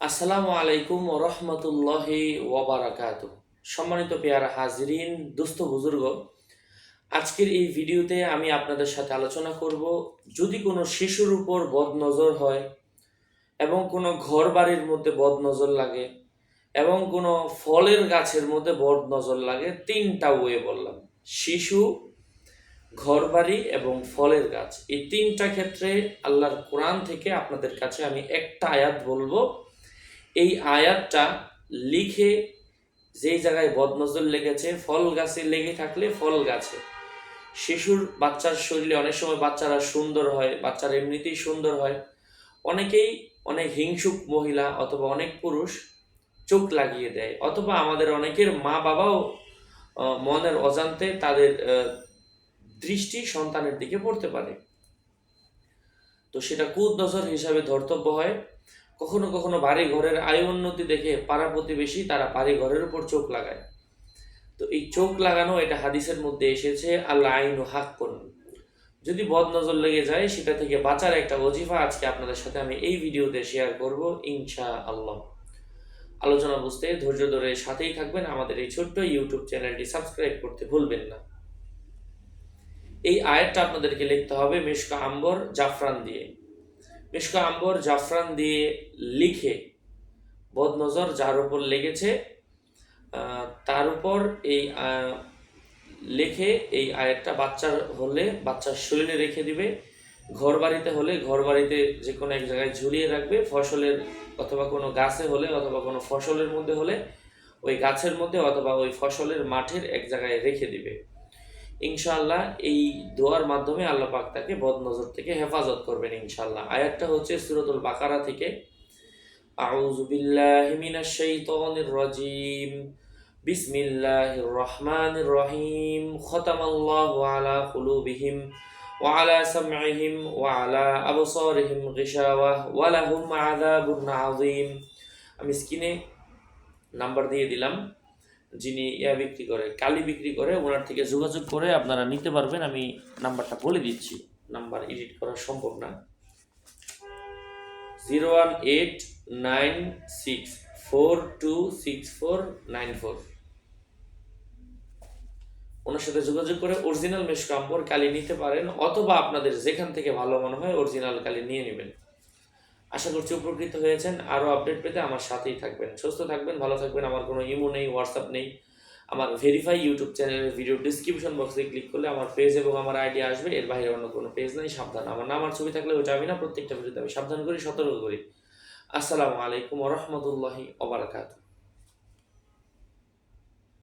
আসসালামু আলাইকুম ও রহমতুল্লাহি ওবরাকাত সম্মানিত পেয়ারা হাজরিন, দুস্থ বুজুর্গ, আজকের এই ভিডিওতে আমি আপনাদের সাথে আলোচনা করব, যদি কোনো শিশুর উপর বদনজর হয় এবং কোনো ঘর বাড়ির মধ্যে বদনজর লাগে এবং কোনো ফলের গাছের মধ্যে বদনজর লাগে, তিনটা ওয়ে বললাম। শিশু, ঘরবাড়ি এবং ফলের গাছ। এই তিনটা ক্ষেত্রে আল্লাহর কোরআন থেকে আপনাদের কাছে আমি একটা আয়াত বলব। এই আয়াতটা লিখে যেই জায়গায় বদনজর লেগেছে, ফল গাছে লেগে থাকলে ফল গাছে। শিশুর বাচ্চার শরীরে অনেক সময় বাচ্চারা সুন্দর হয়, বাচ্চারা এমনিতেই সুন্দর হয়। অনেকেই অনেক হিংসুক মহিলা অথবা অনেক পুরুষ চোখ লাগিয়ে দেয়, অথবা আমাদের অনেকের মা বাবাও মনের অজান্তে তাদের দৃষ্টি সন্তানের দিকে পড়তে পারে। তো সেটা কুদ নজর হিসাবে ধর্তব্য হয়। কখনো কখনো বাড়ি ঘরের আয় উন্নতি দেখে পাড়া প্রতিবেশী তারা বাড়ি ঘরের উপর চোখ লাগায়। তো এই চোখ লাগানো এটা হাদিসের মধ্যে এসেছে আল্লাহ আইনু হাক করুন যদি বদ নজর লেগে যায়, সেটা থেকে বাঁচার একটা অজিফা আজকে আপনাদের সাথে আমি এই ভিডিওতে শেয়ার করব ইনশা আল্লাহ আলোচনা বুঝতে ধৈর্য ধরে সাথেই থাকবেন। আমাদের এই ছোট্ট ইউটিউব চ্যানেলটি সাবস্ক্রাইব করতে ভুলবেন না। এই আয়াতটা আপনাদেরকে লিখতে হবে মিশকা আম্বর জাফরান দিয়ে। মিশকা আম্বর জাফরান দিয়ে লিখে বদনজর যার উপর লেগেছে তার উপর এই লিখে এই আয়াতটা বাচ্চার হলে, বাচ্চার শরীরে রেখে দিবে। ঘর বাড়িতে হলে ঘর বাড়িতে যে কোনো এক জায়গায় ঝুলিয়ে রাখবে। ফসলের অথবা কোনো গাছে হলে অথবা কোনো ফসলের মধ্যে হলে, ওই গাছের মধ্যে অথবা ওই ফসলের মাঠের এক জায়গায় রেখে দিবে। ইনশাআল্লাহ এই দোয়ার মাধ্যমে আল্লাহ পাক তাকে বদনজর থেকে হেফাজত করবেন ইনশাআল্লাহ। আয়াতটা হচ্ছে সুরতুল বাকারা থেকে। রাজিম। বিসমিল্লাহির রহমানির রহিম। খতামাল্লাহু আলা কুলুবিহিম ওয়া আলা সামঈহিম ওয়া আলা আবসারিহিম গিশাওয়াহ ওয়া লাহুম আযাবুন আযীম। আমি স্ক্রিনে নাম্বার দিয়ে দিলাম। যিনি ইয়া বিক্রি করে, কালি বিক্রি করে, ওনার থেকে যোগাযোগ করে আপনারা নিতে পারবেন। আমি নাম্বারটা বলে দিচ্ছি। নাম্বার এডিট করা সম্ভব না। Zero one eight nine six four two six four nine four. Owner সাথে যোগাযোগ করে অরিজিনাল মেশকাম্বর কালি নিতে পারেন, অথবা আপনাদের যেখান থেকে ভালো মনে হয় অরিজিনাল কালি নিয়ে নেবেন। আশা করছি উপকৃত হয়েছেন। আরও আপডেট পেতে আমার সাথেই থাকবেন। সুস্থ থাকবেন, ভালো থাকবেন। আমার কোনো ইমো নেই হোয়াটসঅ্যাপ নেই। আমার ভেরিফাই ইউটিউব চ্যানেলের ভিডিও ডিসক্রিপশন বক্সে ক্লিক করলে আমার পেজ এবং আমার আইডি আসবে। এর বাইরে অন্য কোনো পেজ নেই, সাবধান। আমার নাম আর ছবি থাকলে ওটা আমি না। প্রত্যেকটা ভিডিওতে আমি সাবধান করি, সতর্ক করি। আসসালামু আলাইকুম রহমতুল্লাহি ওবরাকাতুহ